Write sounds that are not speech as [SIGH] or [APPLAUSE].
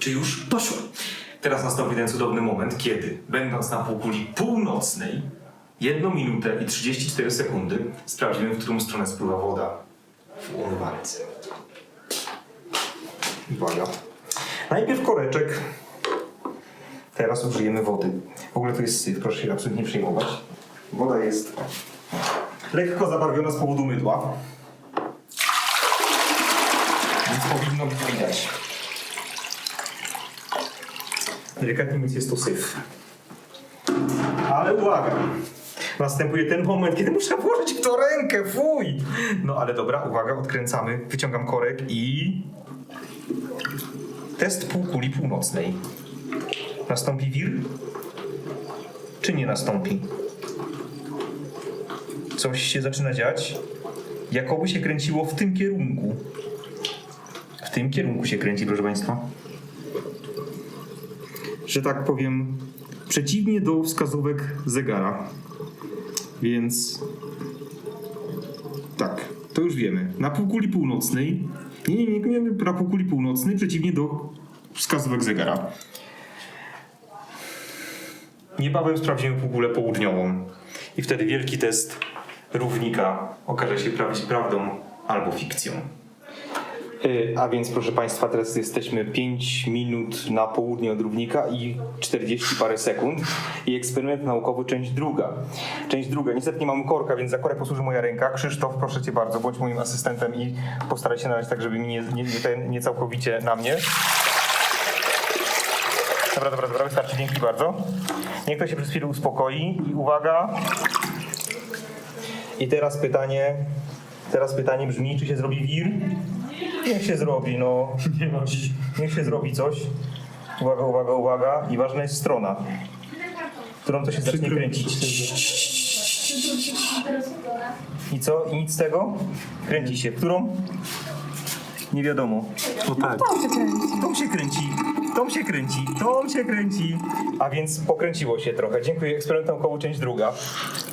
Czy już? Poszło. Teraz nastąpi ten cudowny moment, kiedy, będąc na półkuli północnej, 1 minutę i 34 sekundy, sprawdzimy, w którą stronę spływa woda w umywalce. Uwaga. Najpierw koreczek. Teraz użyjemy wody. W ogóle to jest syf, proszę się absolutnie nie przejmować. Woda jest lekko zabarwiona z powodu mydła. Więc powinno być widać. Delikatnie mówiąc jest to syf. Ale uwaga! Następuje ten moment, kiedy muszę włożyć w to rękę, fuj! No ale dobra, uwaga, odkręcamy, wyciągam korek i... Test półkuli północnej. Nastąpi wir? Czy nie nastąpi? Coś się zaczyna dziać? Jakoby się kręciło w tym kierunku. W tym kierunku się kręci, proszę Państwa. Że tak powiem, przeciwnie do wskazówek zegara. Więc tak, to już wiemy. Na półkuli północnej, nie, nie, nie, nie, na półkuli północnej, przeciwnie do wskazówek zegara. Niebawem sprawdzimy półkulę południową. I wtedy wielki test równika okaże się prawdą albo fikcją. Y, A więc, proszę Państwa, teraz jesteśmy 5 minut na południe od równika i 40 parę sekund. I eksperyment naukowy, część druga. Część druga. Niestety nie mam korka, więc za korek posłuży moja ręka. Krzysztof, proszę Cię bardzo, bądź moim asystentem i postaraj się nalać tak, żeby mi nie, nie, nie, nie całkowicie na mnie. Dobra, dobra, dobra, wystarczy. Dzięki bardzo. Niech to się przez chwilę uspokoi. I uwaga. I teraz pytanie, teraz pytanie brzmi, czy się zrobi wir? Niech się zrobi, no. [LAUGHS] Nie Niech się zrobi coś. Uwaga, uwaga, uwaga. I ważna jest strona, którą to się zacznie kręcić. I co? I nic z tego? Kręci się. Którą? Nie wiadomo. No tak. To się kręci. Tą się kręci, tą się kręci, tą się kręci. A więc pokręciło się trochę. Dziękuję. Eksperyment naukowy, część druga.